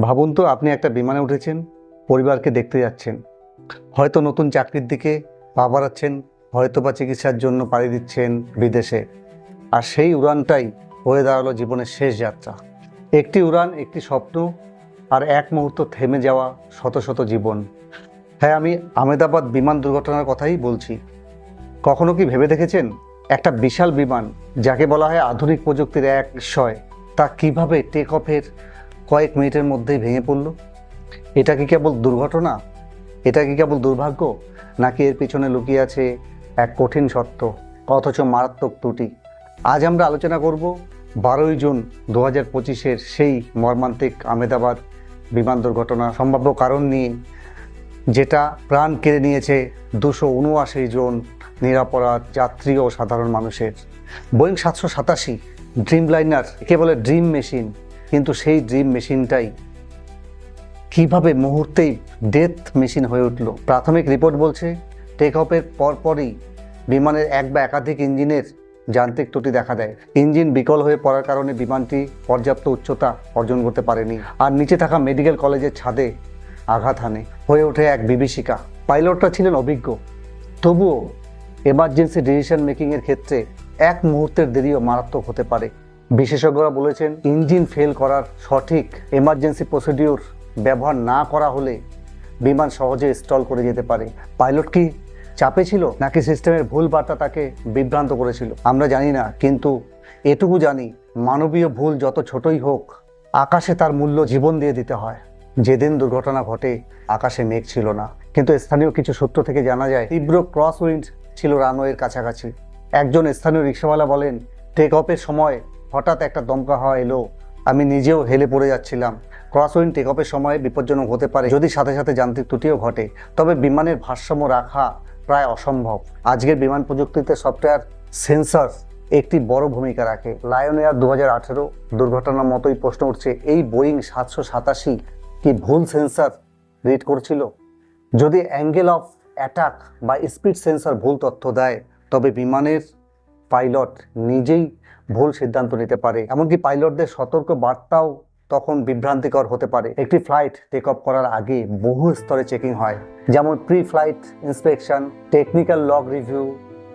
ভাবুন তো, আপনি একটা বিমানে উঠেছেন, পরিবারকে দেখতে যাচ্ছেন। হয়তো নতুন চাকরির দিকে পা বাড়াচ্ছেন হয়তো বা চিকিৎসার জন্য পাড়ি দিচ্ছেন বিদেশে। আর সেই উড়ানটাই হয়ে দাঁড়াল জীবনের শেষ যাত্রা। একটি উড়ান, একটি স্বপ্ন, আর এক মুহূর্ত থেমে যাওয়া শত শত জীবন। হ্যাঁ আমি আহমেদাবাদ বিমান দুর্ঘটনার কথাই বলছি। কখনো কি ভেবে দেখেছেন? একটা বিশাল বিমান, যাকে বলা হয় আধুনিক প্রযুক্তির এক বিষয় তা কীভাবে টেক অফের কয়েক মিনিটের মধ্যেই ভেঙে পড়ল। এটা কি কেবল দুর্ঘটনা? এটা কি কেবল দুর্ভাগ্য? নাকি এর পিছনে লুকিয়ে আছে এক কঠিন সত্য অথচ মারাত্মক ত্রুটি? আজ আমরা আলোচনা করব বারোই জুন দু হাজার পঁচিশের সেই মর্মান্তিক আহমেদাবাদ বিমান দুর্ঘটনা সম্ভাব্য কারণ নিয়ে, যেটা প্রাণ কেড়ে নিয়েছে দুশো উনআশি জন নিরাপরাধ যাত্রী ও সাধারণ মানুষের। বোয়িং সাতশো সাতাশি ড্রিম লাইনার কে বলে ড্রিম মেশিন কিন্তু সেই ড্রিম মেশিনটাই কীভাবে মুহূর্তেই ডেথ মেশিন হয়ে উঠল? প্রাথমিক রিপোর্ট বলছে টেক অফের পরপরই বিমানের এক বা একাধিক ইঞ্জিনের যান্ত্রিক ত্রুটি দেখা দেয়। ইঞ্জিন বিকল হয়ে পড়ার কারণে বিমানটি পর্যাপ্ত উচ্চতা অর্জন করতে পারেনি আর নিচে থাকা মেডিকেল কলেজের ছাদে আঘাত হানে। হয়ে ওঠে এক বিভীষিকা। পাইলটরা ছিলেন অভিজ্ঞ। তবুও এমার্জেন্সি ডিসিশন মেকিংয়ের ক্ষেত্রে এক মুহূর্তের দেরিও মারাত্মক হতে পারে। বিশেষজ্ঞরা বলেছেন ইঞ্জিন ফেল করার সঠিক এমার্জেন্সি প্রসিডিউর ব্যবহার না করা হলে বিমান সহজে স্টল করে যেতে পারে। পাইলট কি চাপে ছিল নাকি সিস্টেমের ভুল বার্তা তাকে বিভ্রান্ত করেছিল? আমরা জানি না, কিন্তু এটুকু জানি, মানবীয় ভুল যত ছোটই হোক, আকাশে তার মূল্য জীবন দিয়ে দিতে হয়। যেদিন দুর্ঘটনা ঘটে, আকাশে মেঘ ছিল না। কিন্তু স্থানীয় কিছু সূত্র থেকে জানা যায়, তীব্র ক্রস উইন্ড ছিল রানওয়ের কাছাকাছি। একজন স্থানীয় রিক্সাওয়ালা বলেন টেক অফের সময় হঠাৎ একটা দমকা হাওয়া এলো। আমি নিজেও হেলে পড়ে যাচ্ছিলাম। ক্রস উইন্ড টেক অফের সময় বিপজ্জনক হতে পারে, যদি সাথে সাথে যান্ত্রিক ত্রুটিও ঘটে। তবে বিমানের ভারসাম্য রাখা প্রায় অসম্ভব। আজকের বিমান প্রযুক্তিতে সফটওয়্যার সেন্সর একটি বড় ভূমিকা রাখে। লায়ন এয়ার দু হাজার আঠেরো দুর্ঘটনার মতোই প্রশ্ন উঠছে, এই বোয়িং সাতশো সাতাশি কি ভুল সেন্সর রিড করছিল? যদি অ্যাঙ্গেল অফ অ্যাটাক বা স্পিড সেন্সর ভুল তথ্য দেয়, তবে বিমানের পাইলট নিজেই ভুল সিদ্ধান্ত নিতে পারে। এমনকি পাইলটদের সতর্ক বার্তাও তখন বিভ্রান্তিকর হতে পারে। একটি ফ্লাইট টেক অফ করার আগে বহু স্তরে চেকিং হয়, যেমন pre flight inspection, technical log review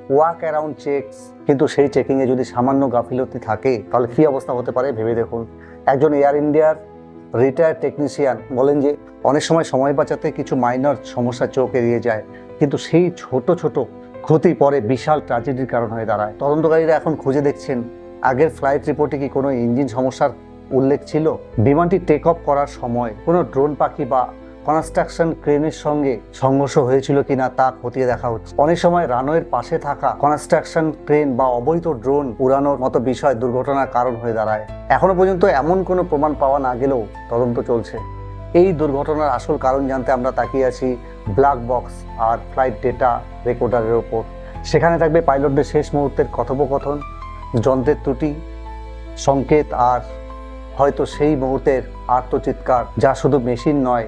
walk around checks. কিন্তু সেই চেকিংয়ে যদি সামান্য গাফিলতি থাকে, তাহলে কী অবস্থা হতে পারে ভেবে দেখুন। একজন এয়ার ইন্ডিয়ার রিটায়ার্ড টেকনিশিয়ান বলেন যে, অনেক সময় সময় বাঁচাতে কিছু মাইনর সমস্যা চোখ এড়িয়ে যায়। কিন্তু সেই ছোট ছোট ক্ষতি পরে বিশাল ট্র্যাজেডির কারণ হয়ে দাঁড়ায়। তদন্তকারীরা এখন খুঁজে দেখছেন, আগের ফ্লাইট রিপোর্টে কি কোনো ইঞ্জিন সমস্যার উল্লেখ ছিল? বিমানটি টেক অফ করার সময় কোনো ড্রোন পাখি বা কনস্ট্রাকশন ক্রেনের সঙ্গে সংঘর্ষ হয়েছিল কিনা তা খতিয়ে দেখা হচ্ছে। অনেক সময় রানওয়ের পাশে থাকা কনস্ট্রাকশন ক্রেন বা অবৈধ ড্রোন উড়ানোর মতো বিষয় দুর্ঘটনার কারণ হয়ে দাঁড়ায়। এখনও পর্যন্ত এমন কোনো প্রমাণ পাওয়া না গেলেও তদন্ত চলছে। এই দুর্ঘটনার আসল কারণ জানতে আমরা তাকিয়ে আছি ব্ল্যাক বক্স আর ফ্লাইট ডেটা রেকর্ডারের ওপর। সেখানে থাকবে পাইলটদের শেষ মুহূর্তের কথোপকথন, যন্ত্রের ত্রুটি, সংকেত আর হয়তো সেই মুহূর্তের আত্মচিৎকার, যা শুধু মেশিন নয়,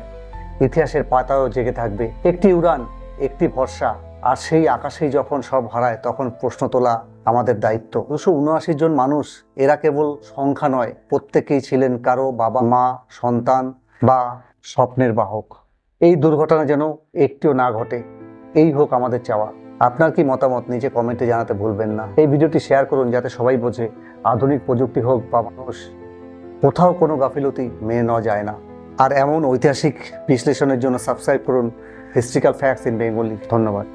ইতিহাসের পাতায়ও জেগে থাকবে। একটি উড়ান, একটি ভরসা, আর সেই আকাশেই যখন সব হারায়, তখন প্রশ্ন তোলা আমাদের দায়িত্ব। দুশো উনআশি জন মানুষ, এরা কেবল সংখ্যা নয়, প্রত্যেকেই ছিলেন কারও বাবা মা সন্তান বা স্বপ্নের বাহক। এই দুর্ঘটনা যেন একটিও না ঘটে, এই হোক আমাদের চাওয়া। আপনার কি মতামত নিচে কমেন্টে জানাতে ভুলবেন না। এই ভিডিওটি শেয়ার করুন যাতে সবাই বোঝে, আধুনিক প্রযুক্তি হোক বা মানুষ, কোথাও কোনো গাফিলতি মেনে নেওয়া যায় না। আর এমন ঐতিহাসিক বিশ্লেষণের জন্য সাবস্ক্রাইব করুন হিস্ট্রিক্যাল ফ্যাক্টস ইন বেঙ্গলি ধন্যবাদ।